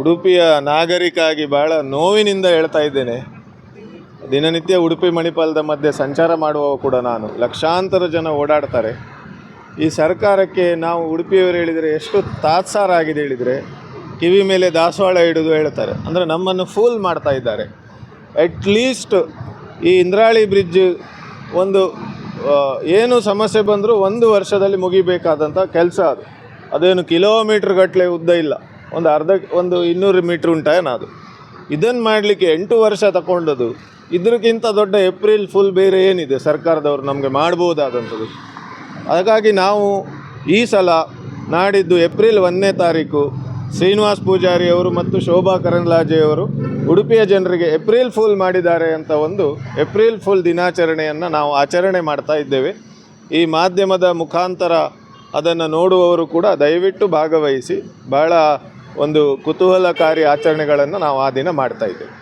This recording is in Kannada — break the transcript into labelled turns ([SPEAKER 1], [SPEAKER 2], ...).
[SPEAKER 1] ಉಡುಪಿಯ ನಾಗರಿಕ ಆಗಿ ಬಹಳ ನೋವಿನಿಂದ ಹೇಳ್ತಾ ಇದ್ದೇನೆ. ದಿನನಿತ್ಯ ಉಡುಪಿ ಮಣಿಪಾಲದ ಮಧ್ಯೆ ಸಂಚಾರ ಮಾಡುವವ ಕೂಡ ನಾನು. ಲಕ್ಷಾಂತರ ಜನ ಓಡಾಡ್ತಾರೆ. ಈ ಸರ್ಕಾರಕ್ಕೆ ನಾವು ಉಡುಪಿಯವರು ಹೇಳಿದರೆ ಎಷ್ಟು ತಾತ್ಸಾರ ಆಗಿದೆ ಹೇಳಿದರೆ, ಕಿವಿ ಮೇಲೆ ದಾಸವಾಳ ಹಿಡಿದು ಹೇಳ್ತಾರೆ. ಅಂದರೆ ನಮ್ಮನ್ನು ಫೂಲ್ ಮಾಡ್ತಾ ಇದ್ದಾರೆ. ಅಟ್ಲೀಸ್ಟ್ ಈ ಇಂದ್ರಾಳಿ ಬ್ರಿಡ್ಜ್ ಒಂದು ಏನು ಸಮಸ್ಯೆ ಬಂದರೂ ಒಂದು ವರ್ಷದಲ್ಲಿ ಮುಗಿಬೇಕಾದಂಥ ಕೆಲಸ ಅದು. ಅದೇನು ಕಿಲೋಮೀಟ್ರ್ಗಟ್ಟಲೆ ಉದ್ದ ಇಲ್ಲ. ಒಂದು ಅರ್ಧ, ಒಂದು ಇನ್ನೂರು ಮೀಟ್ರ್ ಅದು. ಇದನ್ನು ಮಾಡಲಿಕ್ಕೆ ಎಂಟು ವರ್ಷ ತಗೊಂಡದು ಇದಕ್ಕಿಂತ ದೊಡ್ಡ ಏಪ್ರಿಲ್ ಫುಲ್ ಬೇರೆ ಏನಿದೆ, ಸರ್ಕಾರದವರು ನಮಗೆ ಮಾಡ್ಬೋದಾದಂಥದ್ದು. ಹಾಗಾಗಿ ನಾವು ಈ ಸಲ ನಾಡಿದ್ದು ಏಪ್ರಿಲ್ ಒಂದನೇ ತಾರೀಕು ಶ್ರೀನಿವಾಸ್ ಪೂಜಾರಿ ಅವರು ಮತ್ತು ಶೋಭಾ ಕರಂದ್ಲಾಜೆಯವರು ಉಡುಪಿಯ ಜನರಿಗೆ ಏಪ್ರಿಲ್ ಫುಲ್ ಮಾಡಿದ್ದಾರೆ ಅಂತ ಒಂದು ಏಪ್ರಿಲ್ ಫುಲ್ ದಿನಾಚರಣೆಯನ್ನು ನಾವು ಆಚರಣೆ ಮಾಡ್ತಾ ಇದ್ದೇವೆ. ಈ ಮಾಧ್ಯಮದ ಮುಖಾಂತರ ಅದನ್ನು ನೋಡುವವರು ಕೂಡ ದಯವಿಟ್ಟು ಭಾಗವಹಿಸಿ. ಬಹಳ ಒಂದು ಕುತೂಹಲಕಾರಿ ಆಚರಣೆಗಳನ್ನು ನಾವು ಆ ದಿನ ಮಾಡ್ತಾ ಇದ್ದೇವೆ.